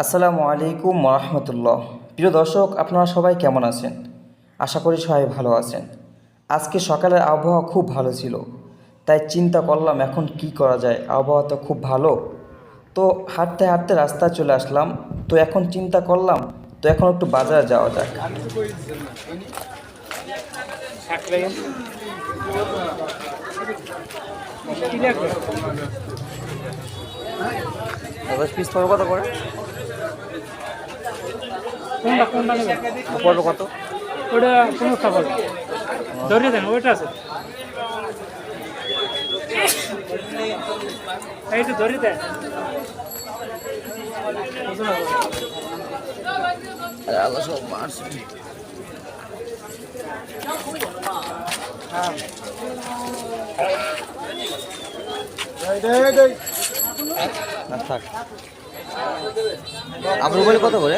আসসালামু আলাইকুম রহমতুল্লাহ প্রিয় দর্শক, আপনারা সবাই কেমন আছেন? আশা করি সবাই ভালো আছেন। আজকে সকালের আবহাওয়া খুব ভালো ছিল, তাই চিন্তা করলাম এখন কি করা যায়? আবহাওয়া তো খুব ভালো। তো হাঁটতে হাঁটতে রাস্তায় চলে আসলাম। তো এখন চিন্তা করলাম, তো এখন একটু বাজারে যাওয়া যাক। পিস কত করে? কোনটা কোনটা নেবেন? পড়বে কত? ওটা কোনো খাবার ধরিয়ে দেন ওইটা আছে। এইটা ধরিয়ে দেন। আল্লাহ সব মারছে। না থাক। আপনার বলে কত করে?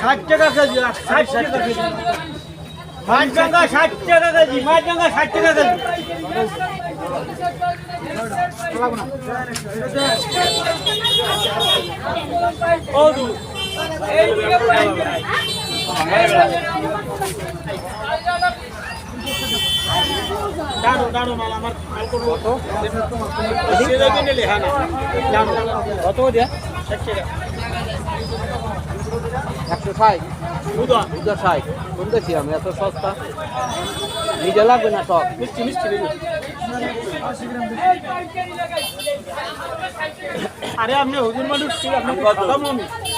ষাট টাকা কেজি ষাট টাকা কেজি। মাছ ডাঙ্গা ষাট টাকা কেজি মাছ ডাঙ্গা ষাট টাকা কেজি। ও কত? হ্যাঁ দিয়া? একশো ষাট। দুটো ষাট। শুনতেছি আমি এত সস্তা। নিজে লাগবে না সব? মিষ্টি মিষ্টি আরে আপনি হুজুর মানুষ আপনি কথা মমি দশ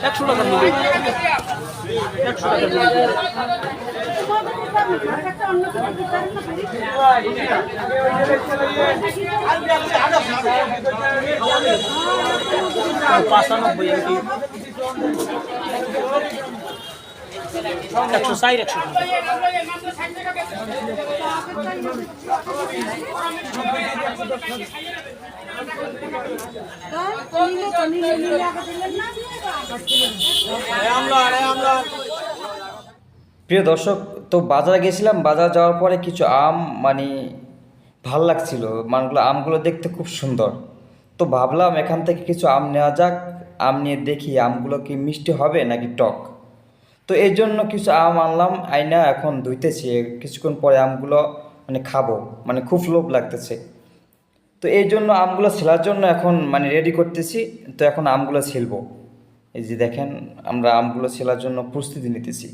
একশো টাকা একশো টাকা পাঁচানব্বই একশো একশো প্রিয় দর্শক, তো বাজারে গেছিলাম। বাজার যাওয়ার পরে কিছু আম মানে ভালো লাগছিল। মানগুলো, আমগুলো দেখতে খুব সুন্দর। তো ভাবলাম এখান থেকে কিছু আম নেওয়া যাক। আম নিয়ে দেখি, আমগুলো কি মিষ্টি হবে নাকি টক। তো এই জন্য কিছু আম আনলাম, আইনা এখন ধুইতেছি। কিছুক্ষণ পরে আমগুলো মানে খাব মানে খুব লোভ লাগতেছে। তো এই জন্য আমগুলো ছেলার জন্য এখন মানে রেডি করতেছি। তো এখন আমগুলো ছিলবো। এই যে দেখেন, আমরা আমগুলো ছেলার জন্য প্রস্তুতি নিতেছি।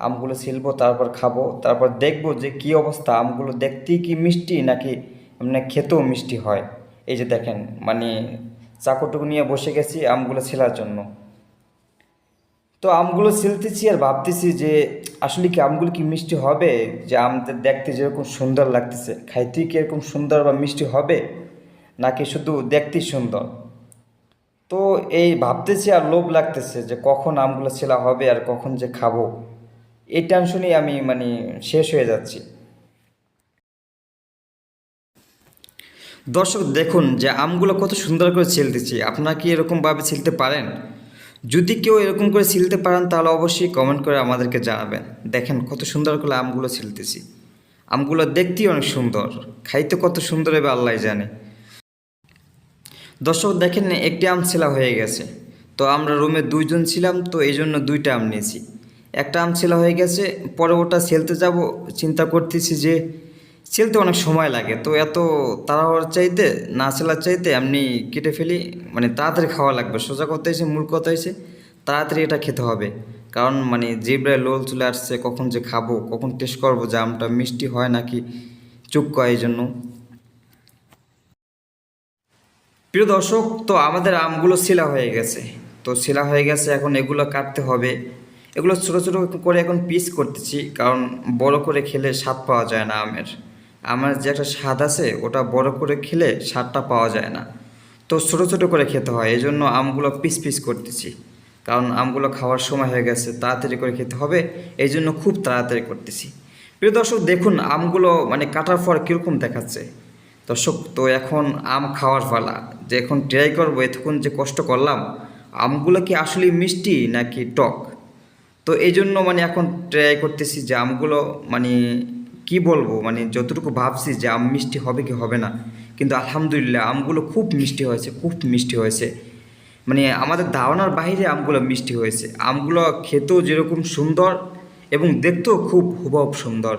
আমগুলো ছিলবো, তারপর খাব, তারপর দেখব যে কি অবস্থা। আমগুলো দেখতেই কি মিষ্টি নাকি মানে খেতেও মিষ্টি হয়। এই যে দেখেন মানে চাকুটুকু নিয়ে বসে গেছি আমগুলো ছেলার জন্য। তো আমগুলো ছিলতেছি আর ভাবতেছি যে আসলে কি আমগুলো কি মিষ্টি হবে? যে আমদের দেখতে যেরকম সুন্দর লাগতেছে। খাইতেই কি এরকম সুন্দর বা মিষ্টি হবে? নাকি শুধু দেখতেই সুন্দর? তো এই ভাবতেছি আর লোভ লাগতেছে যে কখন আমগুলো ছেলা হবে আর কখন যে খাব। এই টেনশনেই আমি মানে শেষ হয়ে যাচ্ছি। দর্শক দেখুন যে আমগুলো কত সুন্দর করে ছিলতেছি। আপনারা কি এরকমভাবে ছিলতে পারেন? যদি কেউ এরকম করে ছিলতে পারেন, তাহলে অবশ্যই কমেন্ট করে আমাদেরকে জানাবেন। দেখেন কত সুন্দর করে আমগুলো ছিলতেছি। আমগুলো দেখতেই অনেক সুন্দর। খাইতে কত সুন্দর হবে আল্লাহ জানে। দর্শক, দেখেন একটি আম ছেলা হয়ে গেছে। তো আমরা রুমে দুইজন ছিলাম, তো এই জন্য দুইটা আম নিয়েছি। একটা আম ছেলা হয়ে গেছে, পরে ওটা ছেলতে যাব, চিন্তা করতেছি যে ছেলতে অনেক সময় লাগে, তো এত তাড়াহুড়ার চাইতে, না ছেলার চাইতে আপনি কেটে ফেলি মানে তাড়াতাড়ি খাওয়া লাগবে। সোজা কথা হয়েছে মূল কথা হয়েছে তাড়াতাড়ি এটা খেতে হবে। কারণ মানে জিব্রায় লোল চলে আসছে, কখন যে খাব, কখন টেস্ট করব, যে আমটা মিষ্টি হয় নাকি চুক্কা এই জন্য। প্রিয় দর্শক, তো আমাদের আমগুলো শিলা হয়ে গেছে। তো শিলা হয়ে গেছে, এখন এগুলো কাটতে হবে। এগুলো ছোটো ছোটো করে এখন পিস করতেছি, কারণ বড় করে খেলে স্বাদ পাওয়া যায় না আমের। আমার যে একটা স্বাদ আছে, ওটা বড় করে খেলে স্বাদটা পাওয়া যায় না। তো ছোটো ছোটো করে খেতে হয় এই জন্য আমগুলো পিস পিস করতেছি। কারণ আমগুলো খাওয়ার সময় হয়ে গেছে, তাড়াতাড়ি করে খেতে হবে এই জন্য খুব তাড়াতাড়ি করতেছি। প্রিয় দর্শক, দেখুন, আমগুলো মানে কাটার পর কীরকম দেখাচ্ছে। দর্শক, তো এখন আম খাওয়ার পালা, যে এখন ট্রাই করব, এতক্ষণ যে কষ্ট করলাম, আমগুলো কি আসলে মিষ্টি নাকি টক? তো এই জন্য মানে এখন ট্রাই করতেছি যে আমগুলো মানে কি বলব? মানে যতটুকু ভাবছি যে আম মিষ্টি হবে কি হবে না, কিন্তু আলহামদুলিল্লাহ আমগুলো খুব মিষ্টি হয়েছে, খুব মিষ্টি হয়েছে। মানে আমাদের ধারণার বাইরে আমগুলো মিষ্টি হয়েছে। আমগুলো খেতেও যেরকম সুন্দর এবং দেখতেও খুব হুবহু সুন্দর।